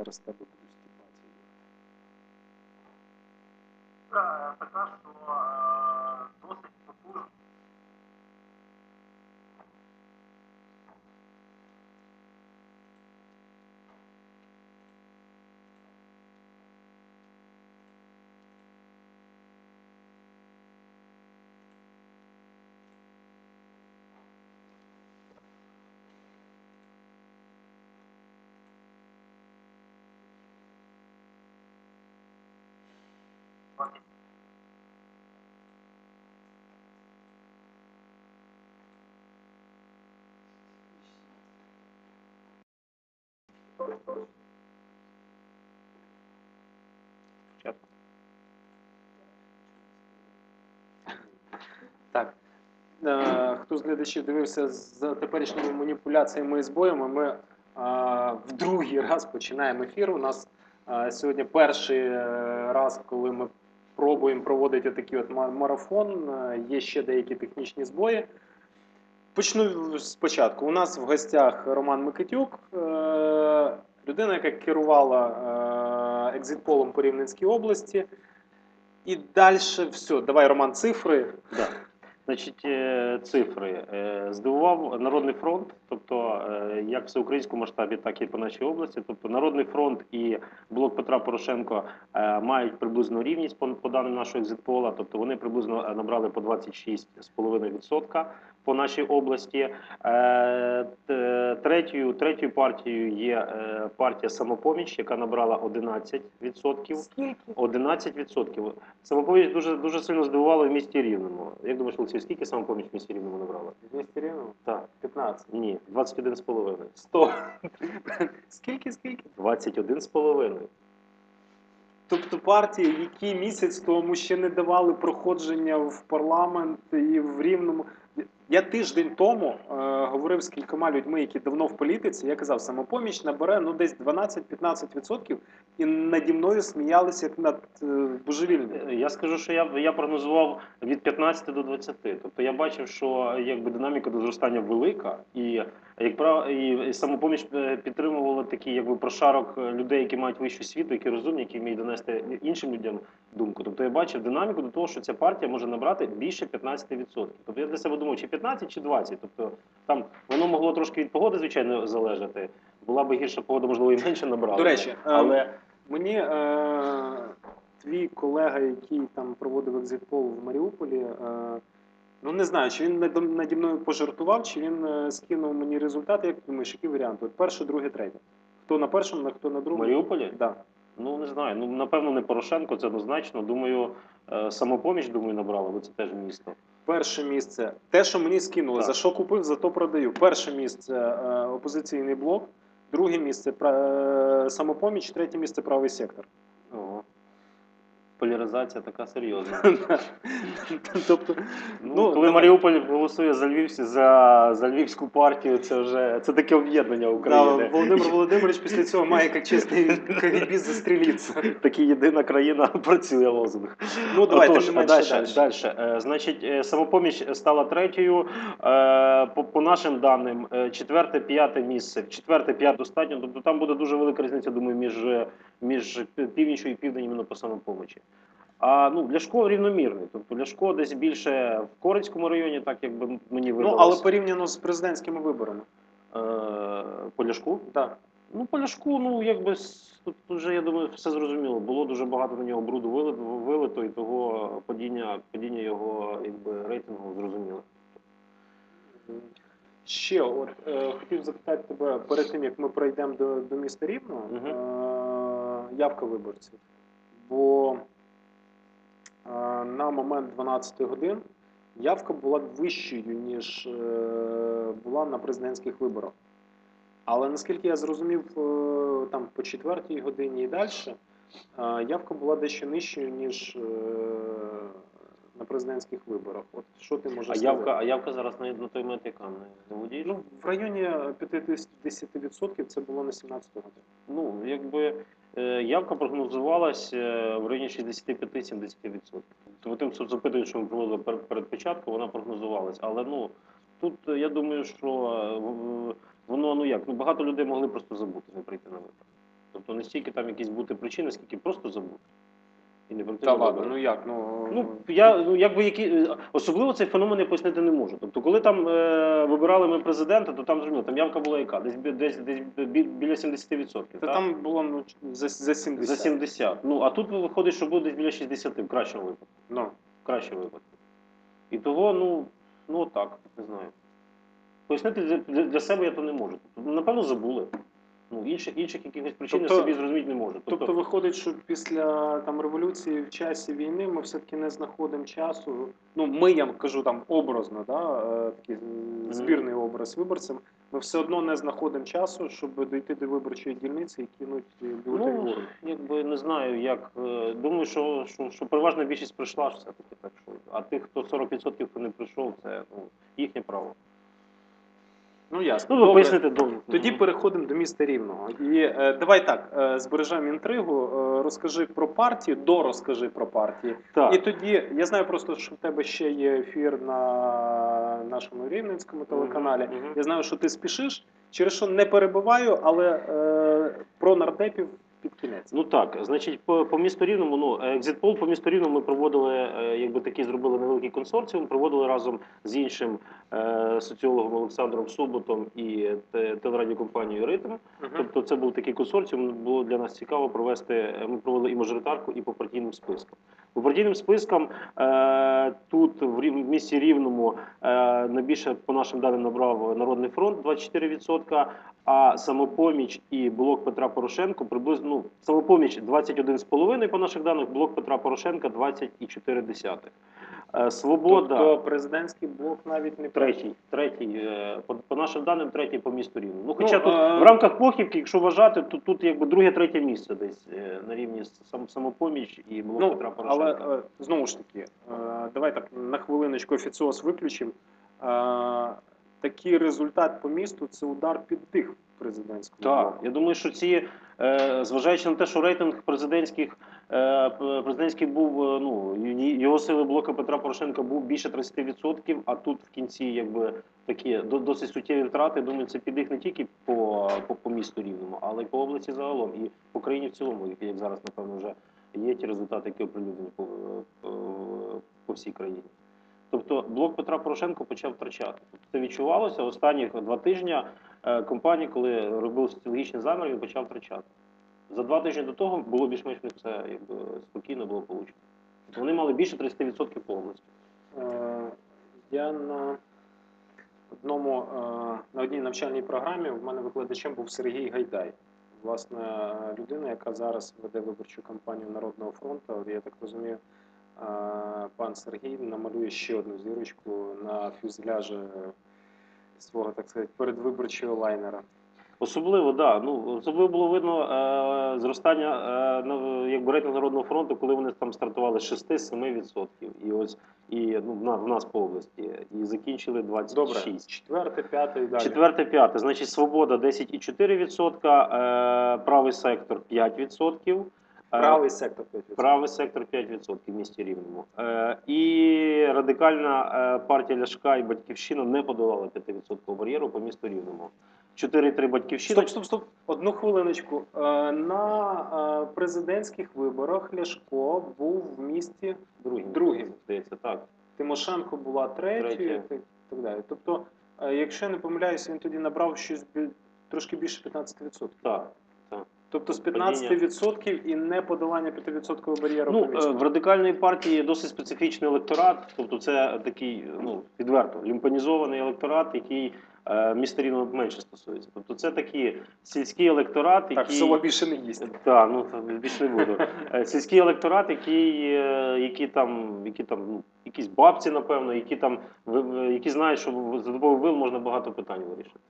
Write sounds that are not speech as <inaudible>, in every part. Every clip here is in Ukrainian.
зараз тебе будуть ступати. Так. Е, Хто з глядачів дивився за теперішніми маніпуляціями і збоями, ми е, в другий раз починаємо ефір. У нас е, сьогодні перший раз, коли ми пробуємо проводити такий от марафон. Є ще деякі технічні збої. Почну спочатку. У нас в гостях Роман Микитюк, е, людина, яка керувала е, екзитполом по Рівненській області. І далі все. Давай, Роман, цифри. Да. Значить, е, цифри. Здивував Народний фронт, тобто як в всеукраїнському масштабі, так і по нашій області. Тобто Народний фронт і блок Петра Порошенко мають приблизно рівність по, даним нашого екзитпола. Тобто вони приблизно набрали по 26,5% по нашій області. Е, Третьою, третьою партією є е, партія Самопоміч, яка набрала 11%. Скільки? 11%. Самопоміч дуже дуже сильно здивувала в місті Рівному. Як думаєш, Олексій, скільки самопоміч в місті Рівному набрала? 200 гривень? Так. 15. Ні, 21,5. 100. <laughs> Скільки, скільки? 21,5. Тобто партії, які місяць тому ще не давали проходження в парламент і в рівному. Я тиждень тому е, говорив з кількома людьми, які давно в політиці. Я казав, самопоміч набере ну десь 12-15%, і наді мною сміялися як над е, божевільним. Я скажу, що я, я прогнозував від 15 до 20. Тобто я бачив, що якби динаміка до зростання велика, і як прав, і, самопоміч е, підтримувала такий якби прошарок е, людей, які мають вищу освіту, які розумні, які вміють донести іншим людям думку. Тобто я бачив динаміку до того, що ця партія може набрати більше 15%. Тобто я для себе думав, чи 15, чи 20. Тобто там воно могло трошки від погоди, звичайно, залежати. Була би гірша погода, можливо, і менше набрала. До речі, е, але Мені е, твій колега, який там проводив екзитпол в Маріуполі, е, ну не знаю, чи він наді мною пожартував, чи він е, скинув мені результати. Як думаєш, які варіанти? От перше, друге, третє. Хто на першому, на хто на в другому? Маріуполі Да. Ну не знаю. Ну напевно не Порошенко, це однозначно. Думаю, е, самопоміч думаю набрала, бо це теж місто. Перше місце. Те, що мені скинули, Так. за що купив, за то продаю. Перше місце е, опозиційний блок, друге місце е, самопоміч, третє місце правий сектор. Поляризація така серйозна. <laughs> тобто, Ну, Ну, коли. Маріуполь голосує за Львівську, за, за Львівську партію, це вже це таке об'єднання да, Володимир <laughs> Володимирович після цього має як чесний кагібіст застрілитися. Такі єдина країна <laughs> працює лозунг. Ну, давай, Отож, не далі. далі. далі. Е, Значить, е, самопоміч стала третьою. Е, По, по нашим даним, четверте, п'яте місце. Четверте, п'яте достатньо. Тобто там буде дуже велика різниця, думаю, між, між північю і південь іменно по самопомочі. А ну Ляшко рівномірний. Тобто Ляшко десь більше в Корицькому районі, так якби мені Ну, але порівняно з президентськими виборами. е, по Ляшку. Так. Ну, по Ляшку, ну якби тут вже я думаю, все зрозуміло. Було дуже багато на нього бруду вилито, і того падіння, падіння його якби рейтингу зрозуміло. Ще от е, хотів запитати тебе перед тим, як ми пройдемо до, до міста Рівного, Мгм. е, явка виборців. Бо на момент 12 годин явка була вищою, ніж е, була на президентських виборах. Але наскільки я зрозумів, е, там по четвертій годині і далі, е, явка була дещо нижчою, ніж на президентських виборах. От що ти можеш А сказати? явка, а явка зараз на, на той момент яка? Не, володієш? Ну, в районі 50% це було на 17 годину. Ну, якби явка прогнозувалась е, в районі 65-70%. Тобто тим запитуванням, що ми проводили перед, початком, вона прогнозувалась. Але ну тут е, я думаю, що е, воно ну як, ну багато людей могли просто забути, не прийти на вибори. Тобто не стільки там якісь бути причини, скільки просто забути. І не Та ладно, ну як? Ну, Ну, я ну якби які е, особливо цей феномен я пояснити не можу. Тобто, коли там е, вибирали ми президента, то там зрозуміло, там явка була яка? Десь десь десь бі- біля 70%. Та так? там було ну, за, за 70. за 70. Ну а тут виходить, що буде десь біля 60 в кращому випадку. Ну. В кращому випадку. І того, ну, ну так, не знаю. Пояснити для, для, для себе я то не можу. Тобто, напевно, забули. Ну, інших, інших якихось причин Тобто- я собі зрозуміти не можу. Тобто, Тобто виходить, що після там революції в часі війни ми все-таки не знаходимо часу. Ну, ми я кажу там образно, да, е, такий збірний образ виборцям. Ми все одно не знаходимо часу, щоб дійти до виборчої дільниці і кинуть е, бюлетень Ну, якби не знаю, як. е, Думаю, що, що, що переважна більшість прийшла все-таки. Так що, а тих, хто 40% хто не прийшов, це ну, їхнє право. Ну ясно. Ну, ви Добре. поясните довго. Тоді переходимо до міста Рівного. І е, давай так, е, збережемо інтригу. Е, розкажи про партію, дорозкажи про партії. так. І тоді я знаю просто, що в тебе ще є ефір на нашому рівненському телеканалі. Мгм, мгм. Я знаю, що ти спішиш, через що не перебиваю, але е, про нардепів під кінець. Ну так, значить, по, по місту рівному, ну екзитпол по місту рівному ми проводили, е, якби такий зробили невеликий консорціум, проводили разом з іншим е, соціологом Олександром Суботом і телерадіокомпанією Ритм. Мгм. Тобто це був такий консорціум. Було для нас цікаво провести. е, Ми провели і мажоритарку, і по партійним спискам. По партійним спискам е, тут в Рів- в місті Рівному е, найбільше по нашим даним набрав Народний фронт 24%, а самопоміч і блок Петра Порошенко приблизно ну, самопоміч 21,5% по наших даних, блок Петра Порошенка 20,4%. Е, Свобода. Тобто президентський блок навіть не Третій, третій, е, по, по нашим даним, третій по місту Рівному. Ну, хоча Ну, тут а- в рамках похибки, якщо вважати, то тут якби друге, третє місце десь е, на рівні сам, самопоміч і блок Ну, Петра Порошенка. е, знову ж таки, е, давай так на хвилиночку офіціоз виключимо. Такий результат по місту це удар під тих президентського Так, я думаю, що ці, е, зважаючи на те, що рейтинг президентських е, президентський був, е, ну його сили блока Петра Порошенка був більше 30%, а тут в кінці якби такі до- досить суттєві втрати. Думаю, це під їх не тільки по, по, по місту рівному, але й по області загалом і по країні в цілому, як- як зараз напевно вже є ті результати, які оприлюднені по, по, по всій країні. Тобто блок Петра Порошенка почав втрачати. Тобто це відчувалося останні два тижні е, компанії, коли робили соціологічний замір, він почав втрачати. За два тижні до того було більш-менш все якби, спокійно було получено. Вони мали більше 30% по області. Е, Я на одному е, на одній навчальній програмі в мене викладачем був Сергій Гайдай. Власне, людина, яка зараз веде виборчу кампанію Народного фронту. Я так розумію, пан Сергій намалює ще одну зірочку на фюзеляжі свого, так сказати, передвиборчого лайнера. Особливо, да. Ну особливо було видно е, зростання е, на якби рейтинг народного фронту, коли вони там стартували з 6-7%. І ось і ну в на- в нас по області, і закінчили 26%. Добре, четверте, п'яте і далі. Четверте, п'яте. Значить, свобода 10,4%, е, правий сектор 5%. Е, Правий сектор 5%. Правий сектор 5% в місті Рівному. Е, і радикальна е, партія Ляшка і Батьківщина не подолали 5% бар'єру по місту Рівному. 4,3 Батьківщина. Стоп, стоп, стоп. Одну хвилиночку. На президентських виборах Ляшко був в місті Другий, Другим. здається, так. Тимошенко була третьою і так, далі. Тобто, якщо я не помиляюся, він тоді набрав щось бі- трошки більше 15%. так. Тобто з 15% і не подолання 5% бар'єру Ну, е, в радикальній партії досить специфічний електорат, тобто це такий, ну, відверто, лімпанізований електорат, який е, міста Рівного менше стосується. Тобто це такий сільський електорат, який... Так, село більше не їсть. Так, ну та більше не буду. <laughs> Е, Сільський електорат, який, е, які там, які там, ну, якісь бабці, напевно, які там які знають, що за допомогою вил можна багато питань вирішити.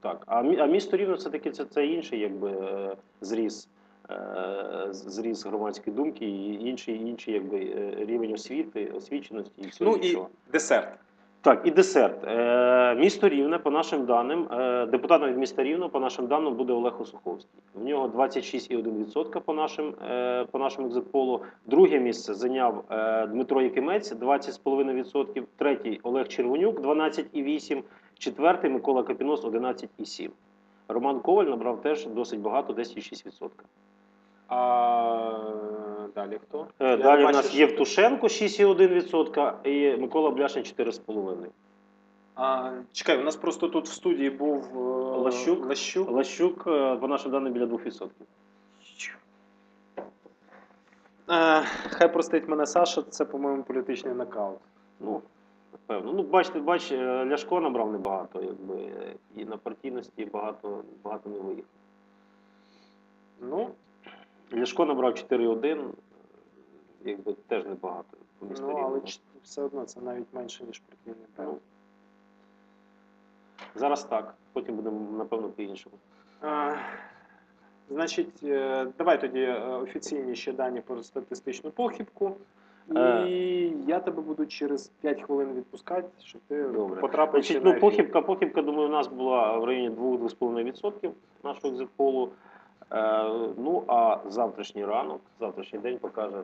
Так. А, а місто рівно це таки це, це інший якби е, зріз. е, Зріз громадської думки і інший, інший якби, е, рівень освіти, освіченості і всього Ну і десерт. Так, і десерт. Е, місто Рівне, по нашим даним, е, депутатом від міста Рівне, по нашим даним, буде Олег Осуховський. В нього 26,1% по нашим, е, по нашому екзитполу. Друге місце зайняв е, Дмитро Якимець 20,5%. Третій Олег Червонюк 12,8%. Четвертий Микола Капінос 11,7%. Роман Коваль набрав теж досить багато, 10,6%. А далі хто? Е, Далі не нас Євтушенко 6,1% і Микола Бляшин 4,5%. А, чекай, у нас просто тут в студії був е, Лащук. Лащук. Лащук, е, по нашим даним, біля 2%. Е, хай простить мене Саша, це, по-моєму, політичний нокаут. Ну, напевно. Ну, бачите, бач, е, Ляшко набрав небагато, якби, е, і на партійності багато, багато не виїхав. Ну, Ляшко набрав 4,1, е, якби теж небагато. ну але ч- все одно це навіть менше, ніж партійний Ну. Зараз так, потім будемо, напевно, по-іншому. Е, Значить, е, давай тоді е, офіційні ще дані про статистичну похибку. І Е. я тебе буду через 5 хвилин відпускати, щоб ти Добре. потрапив ще Значить, на ну, ефір. похибка, похибка, думаю, у нас була в районі 2-2,5% нашого екзитполу. Е, ну, а завтрашній ранок, завтрашній день покаже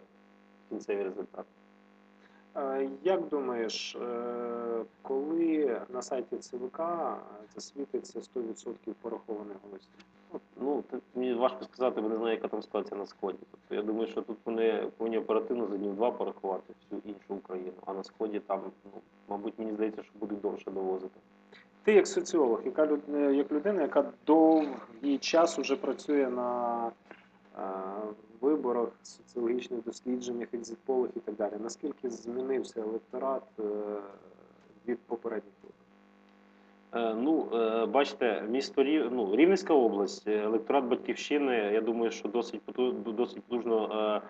кінцевий результат. Е, Як думаєш, е, коли на сайті ЦВК засвітиться 100% порахованих голосів? Ну, мені важко сказати, бо не знаю, яка там ситуація на сході. Тобто я думаю, що тут вони повинні оперативно за днів два порахувати всю іншу Україну. А на сході там, ну, мабуть, мені здається, що будуть довше довозити. Ти як соціолог, яка е, як людина, яка довгий час уже працює на е, виборах, соціологічних дослідженнях, екзитполах і так далі. Наскільки змінився електорат е, від попередніх виборів? Е, Ну, е, бачите, місто Рів... ну, Рівненська область, е, електорат Батьківщини, я думаю, що досить потужно е,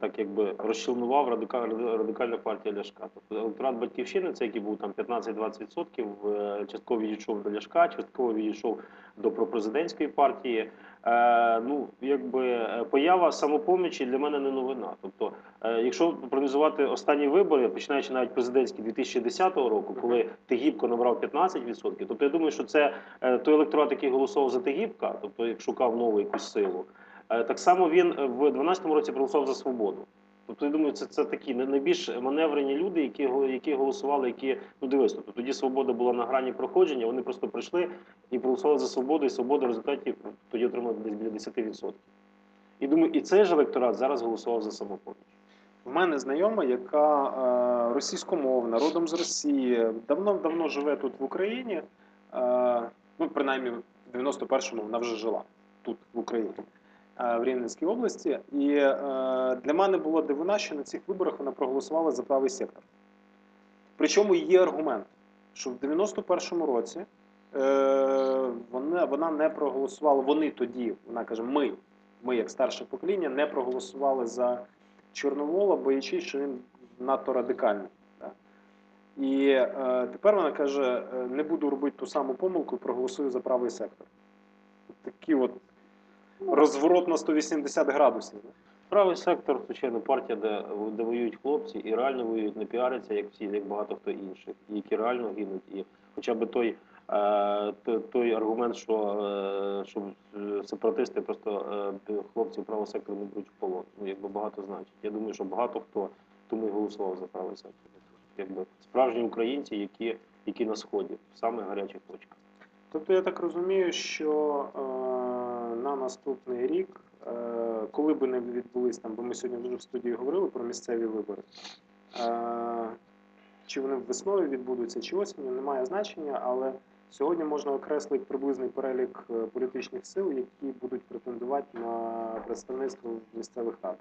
так якби розчленував радикаль... радикальна партія Ляшка. Тобто електорат Батьківщини, це який був там 15-20%, е, частково відійшов до Ляшка, частково відійшов до пропрезидентської партії. Е, ну, якби е, поява самопомічі для мене не новина. Тобто, е, якщо проаналізувати останні вибори, починаючи навіть президентські 2010 року, коли Тигіпко набрав 15%, тобто я думаю, що це е, той електорат, який голосував за Тигіпка, тобто як шукав нову якусь силу. Е, так само він е, в 2012 році проголосував за свободу. Тобто, я думаю, це, це такі найбільш маневрені люди, які, які голосували, які ну дивись, тобто тоді свобода була на грані проходження. Вони просто прийшли і проголосували за свободу, і свобода в результаті тоді отримала десь біля 10%. І думаю, і цей ж електорат зараз голосував за самопоміч. В мене знайома, яка е, російськомовна, родом з Росії, давно-давно живе тут в Україні. Е, ну, принаймні, в 91-му вона вже жила тут, в Україні, в Рівненській області. І е, для мене була дивина, що на цих виборах вона проголосувала за правий сектор. Причому є аргумент, що в 91-му році е, вона, вона не проголосувала, вони тоді, вона каже, ми, ми як старше покоління, не проголосували за Чорновола, боячись, що він надто радикальний. І е, тепер вона каже: е, не буду робити ту саму помилку, проголосую за правий сектор. Такий от розворот на 180 градусів. Правий сектор, звичайно, партія, де, де воюють хлопці, і реально воюють, не піаряться, як всі, як багато хто інших, і які реально гинуть. І хоча б той, е, той, той аргумент, що, е, що е, сепаратисти просто е, хлопців правого сектору не беруть в полон. Ну, якби багато значить. Я думаю, що багато хто тому і голосував за правий сектор. Якби справжні українці, які, які на сході, в самих гарячих точках. Тобто я так розумію, що е, на наступний рік, е, коли би не відбулись там, бо ми сьогодні вже в студії говорили про місцеві вибори, е, чи вони весною відбудуться, чи осінню, немає значення, але сьогодні можна окреслити приблизний перелік е, політичних сил, які будуть претендувати на представництво в місцевих радах.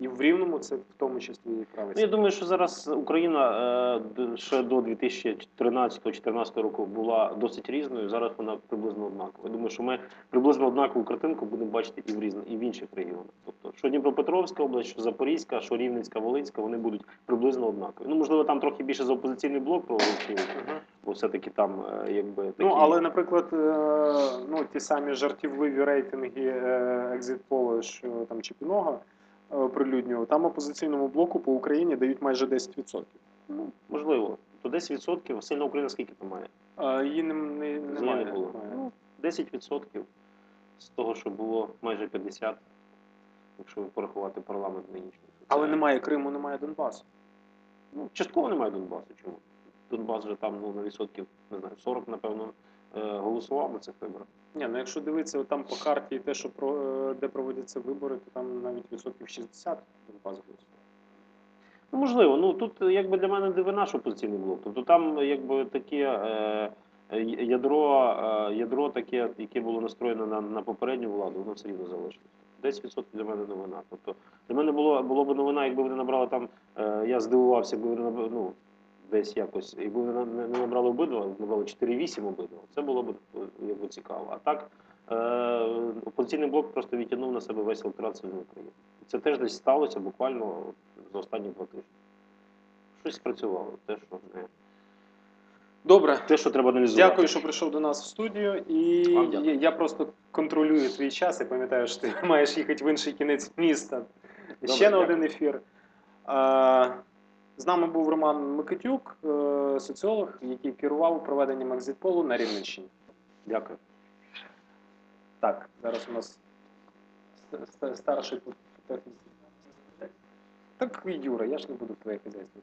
І в Рівному це в тому числі і правий Ну, я думаю, що зараз Україна е, ще до 2013-2014 року була досить різною. Зараз вона приблизно однакова. Я думаю, що ми приблизно однакову картинку будемо бачити і в різних, і в інших регіонах. Тобто, що Дніпропетровська область, що Запорізька, що Рівненська, Волинська, вони будуть приблизно однакові. Ну, можливо, там трохи більше за опозиційний блок Мгм. бо все-таки там е, якби такі... Ну, але, наприклад, е, ну, ті самі жартівливі рейтинги екзитполу, що там Чепіного е, оприлюднював, там опозиційному блоку по Україні дають майже 10%. ну, можливо, то 10% сильна Україна скільки там має? А її не, не, немає. було. Ну, 10% з того, що було майже 50%, якщо порахувати парламент нинішній. Але немає Криму, немає Донбасу. Ну, частково немає Донбасу. Чому? Донбас вже там ну, на відсотків, не знаю, 40, напевно, е, голосував на цих виборах. Ні, ну якщо дивитися там по карті те, що про, е, де проводяться вибори, то там навіть відсотків 60 Донбас голосує. Ну, можливо, ну тут е, якби для мене дивина, що опозиційний блок. Тобто там якби таке е, е, ядро, е, ядро таке, яке було настроєно на, на попередню владу, воно все рівно залишилось. 10% для мене новина. Тобто для мене було, було б новина, якби вони набрали там, е, я здивувався, якби вони набрали, ну, десь якось, якби не, набрали обидва, набрали 4-8 обидва, це було б е, якби цікаво. А так е, опозиційний блок просто відтягнув на себе весь електорат Сильної України. Це теж десь сталося буквально за останні два тижні. Щось спрацювало, те, що не Добре. те, що треба аналізувати. Дякую, що прийшов до нас в студію. І я, я просто контролюю твій час. Я пам'ятаю, що ти <laughs> маєш їхати в інший кінець міста. Добре, Ще на один ефір. А, з нами був Роман Микитюк, е, соціолог, який керував проведенням екзитполу на Рівненщині. Дякую. Так, зараз у нас ст- ст- старший по техніці. Так, Юра, я ж не буду твоє хазяйство.